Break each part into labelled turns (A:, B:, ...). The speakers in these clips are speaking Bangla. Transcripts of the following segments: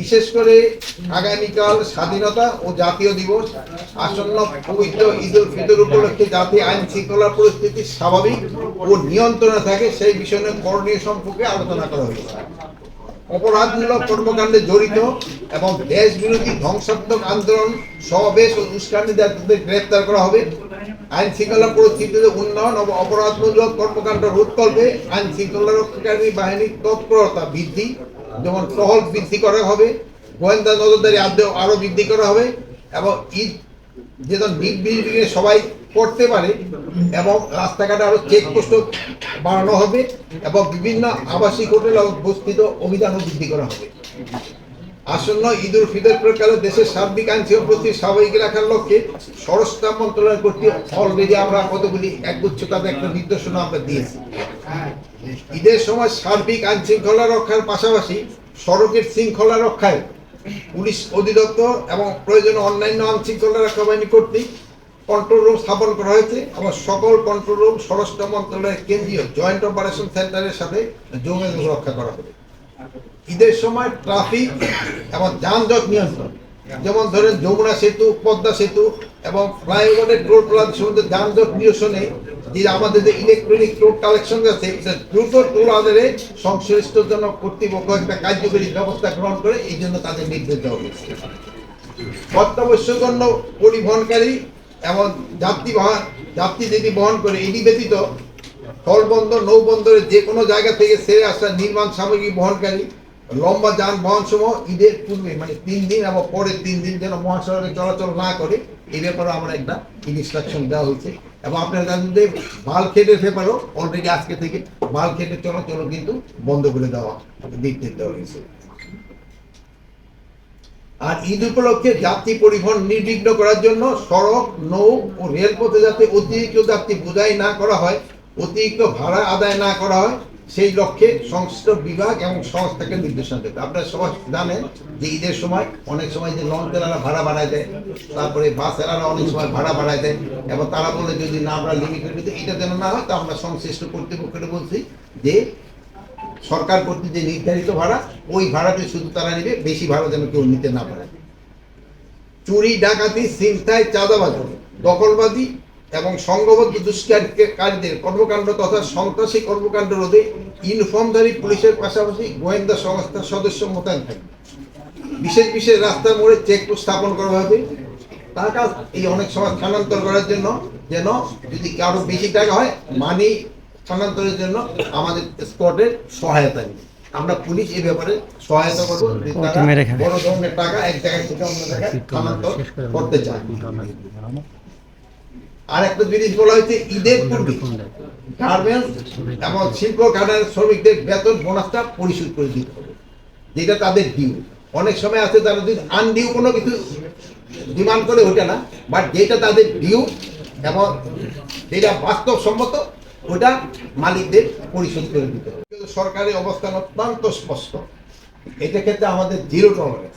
A: বিশেষ করে আগামীকাল স্বাধীনতা ও জাতীয় দিবস আসন্ন পবিত্র ঈদ উল ফিতর উপলক্ষে যাতে আইন শৃঙ্খলা পরিস্থিতি স্বাভাবিক ও নিয়ন্ত্রণে থাকে, সেই বিষয়ে করণীয় সম্পর্কে আলোচনা করা হয়েছে। অপরাধমূলক কর্মকাণ্ডে জড়িত এবং দেশ বিরোধী ধ্বংসাত্মক আন্দোলন সমাবেশ ও উস্কানিদের গ্রেপ্তার করা হবে। আইন শৃঙ্খলা পরিস্থিতিতে উন্নয়ন ও অপরাধমূলক কর্মকাণ্ড রোধ করবে। আইন শৃঙ্খলা রক্ষাকারী বাহিনীর তৎপরতা বৃদ্ধি। যেমন টহল বৃদ্ধি করা হবে, গোয়েন্দা নজরদারি আদৌ আরও বৃদ্ধি করা হবে, এবং ঈদ যেন নির্বিঘ্নে সবাই করতে পারে, এবং রাস্তাঘাটে আরও চেকপোস্ট বাড়ানো হবে, এবং বিভিন্ন আবাসিক হোটেল বস্তিত অভিযানও বৃদ্ধি করা হবে। আসন্ন ঈদ উল ফিতর প্রকালে দেশের সার্বিক আইন শৃঙ্খলা স্বাভাবিক রাখার লক্ষ্যে স্বরাষ্ট্র মন্ত্রণালয় কর্তৃক অলরেডি আমরা কতগুলি একগুচ্ছ তাদের একটা নির্দেশনা আমরা দিয়েছি। ঈদের সময় সার্বিক আইন শৃঙ্খলা রক্ষার পাশাপাশি সড়কের শৃঙ্খলা রক্ষায় পুলিশ অধিদপ্তর এবং প্রয়োজনে অন্যান্য আইন শৃঙ্খলা রক্ষা বাহিনী কর্তৃক কন্ট্রোল রুম স্থাপন করা হয়েছে এবং সকল কন্ট্রোল রুম, স্বরাষ্ট্র মন্ত্রণালয়ের কেন্দ্রীয় জয়েন্ট অপারেশন সেন্টারের সাথে যোগাযোগ রক্ষা করা হবে। ঈদের সময় ট্রাফিক এবং যানজট নিয়ন্ত্রণ, যেমন ধরেন যমুনা সেতু, পদ্মা সেতু এবং ফ্লাইওভারের টোল প্লাজা সমুদ্র যানজট নিরসনে যে আমাদের যে ইলেকট্রনিক টোল কালেকশন আছে দ্রুত টোল আদারে সংশ্লিষ্ট জন্য কর্তৃপক্ষ একটা কার্যকরী ব্যবস্থা গ্রহণ করে, এই জন্য তাদের নির্দেশ দেওয়া হয়েছে। অত্যাবশ্যকন্য পরিবহনকারী এবং যাত্রী বহন যাত্রী যদি বহন করে, এটি ব্যতীত স্থলবন্দর, নৌবন্দরের যে কোনো জায়গা থেকে সেরে আসা নির্মাণ সামগ্রী বহনকারী লম্বা যানবাহন সমূহ ঈদের পূর্বে মানে তিন দিন এবং পরের তিন দিন যেন মহাসড়কে চলাচল না করে, এই ব্যাপারে আমরা একটা ইনস্ট্রাকশন দেওয়া হয়েছে। এবং আপনারা জানেন যে বালখেটের ব্যাপারেও অলরেডি আজকে থেকে বালখেটের চলাচল কিন্তু বন্ধ করে দেওয়া নির্দেশ দেওয়া হয়েছে। আর ঈদ উপলক্ষে যাত্রী পরিবহন নির্বিঘ্ন করার জন্য সড়ক নৌ ও রেলপথে যাতে অতিরিক্ত যাত্রী বোঝাই না করা হয়, অতিরিক্ত ভাড়া আদায় না করা হয় সেই লক্ষ্যে সংশ্লিষ্ট বিভাগ এবং সংস্থাকে নির্দেশনা দেবে আপনারা সবাই জানেন যে ঈদের সময় অনেক সময় যে লঞ্চ এলারা ভাড়া বাড়ায় দেয়, তারপরে বাস এলারা অনেক সময় ভাড়া বাড়ায় দেয় এবং তারা বলে যদি না আমরা লিমিটেড ভিতরে এটা যেন না হয়, তা আমরা সংশ্লিষ্ট কর্তৃপক্ষকে বলছি যে সরকার কর্তৃক যে নির্ধারিত ভাড়া, ওই ভাড়াতে শুধু তারা নেবে, বেশি ভাড়া যেন কেউ নিতে না পারে। চুরি, ডাকাতি, ছিনতাই, চাঁদাবাজি, দখলবাজি এবং সংঘবদ্ধ দুষ্কারীদের কর্মকাণ্ড তথা সন্ত্রাসী কর্মকাণ্ড রোধে ইউনিফর্মধারী পুলিশের পাশাপাশি গোয়েন্দা সংস্থার সদস্য মোতায়েন থাকবে। বিশেষ বিশেষ রাস্তার মোড়ে চেকপোস্ট স্থাপন করা হবে। টাকা এই অনেক সময় স্থানান্তর করার জন্য যেন যদি কারও বেশি টাকা হয় মানি স্থানান্তরের জন্য আমাদের স্পটের সহায়তা নিই আমরা পুলিশ এ ব্যাপারে সহায়তা করব। বড় ধরনের টাকা এক জায়গায় থেকে অন্য জায়গায় স্থানান্তর করতে চায়। আর একটা জিনিস বলা হয়েছে ঈদের পূর্বে গার্মেন্টস এবং শিল্প কারখানার শ্রমিকদের বেতন বোনাসটা পরিশোধ করে দিতে হবে যেটা তাদের ডিউ অনেক সময় আছে তারা যদি আনডিউ কোনো কিছু ডিমান্ড করে ওটা না বাট যেটা তাদের ডিউ এবং যেটা বাস্তবসম্মত ওটা মালিকদের পরিশোধ করে দিতে হবে। কিন্তু সরকারি অবস্থান অত্যন্ত স্পষ্ট। এটা ক্ষেত্রে আমাদের জিরো টলারেন্স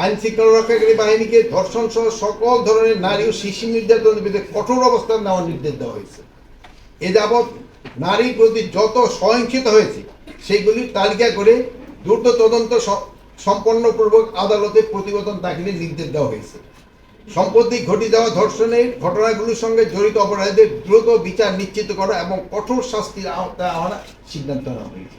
A: আইন শৃঙ্খলা রক্ষাকারী বাহিনীকে ধর্ষণ সহ সকল ধরনের নারী ও শিশু নির্যাতনের বিরুদ্ধে কঠোর অবস্থান নেওয়ার নির্দেশ দেওয়া হয়েছে। এ যাবৎ নারীর প্রতি যত সহিংসিত হয়েছে, সেগুলির তালিকা করে দ্রুত তদন্ত সম্পন্নপূর্বক আদালতে প্রতিবেদন দাখিলের নির্দেশ দেওয়া হয়েছে। সম্প্রতি ঘটে যাওয়া ধর্ষণের ঘটনাগুলোর সঙ্গে জড়িত অপরাধীদের দ্রুত বিচার নিশ্চিত করা এবং কঠোর শাস্তির আওতায় আনার সিদ্ধান্ত নেওয়া হয়েছে।